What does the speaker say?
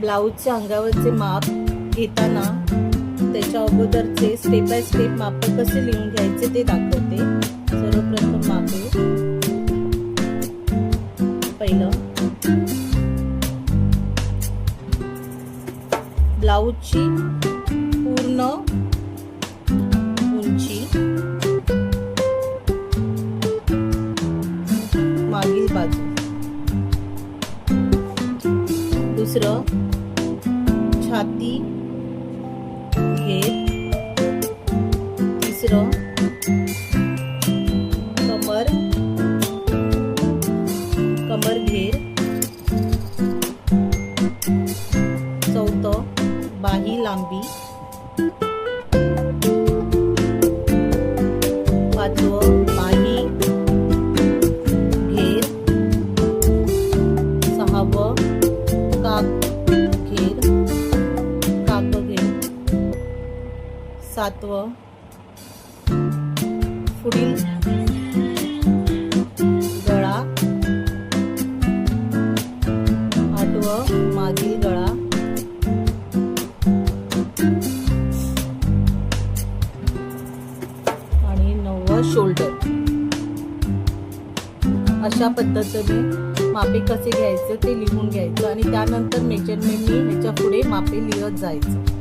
ब्लाऊजच्या अंगावरचे माप घेताना त्याच्या अगोदरचे स्टेप बाय स्टेप माप कसे लिहून घ्यायचे ते दाखवते. सर्वप्रथम मापे. पहिलं. ब्लाऊजची पूर्ण दुसरं छाती घेत तिसरं कमर कमर घेर चौथं बाही लांबी. खीर घेर सातवं. पुढील. गळा. आठवं. मागील गळा. आणि नववं शोल्डर अशा पद्धतीने मापे कसे घ्यायचं ते लिहून घ्यायचं आणि त्यानंतर मेजरमेंटनी ह्याच्या पुढे मापे लिहत जायचं.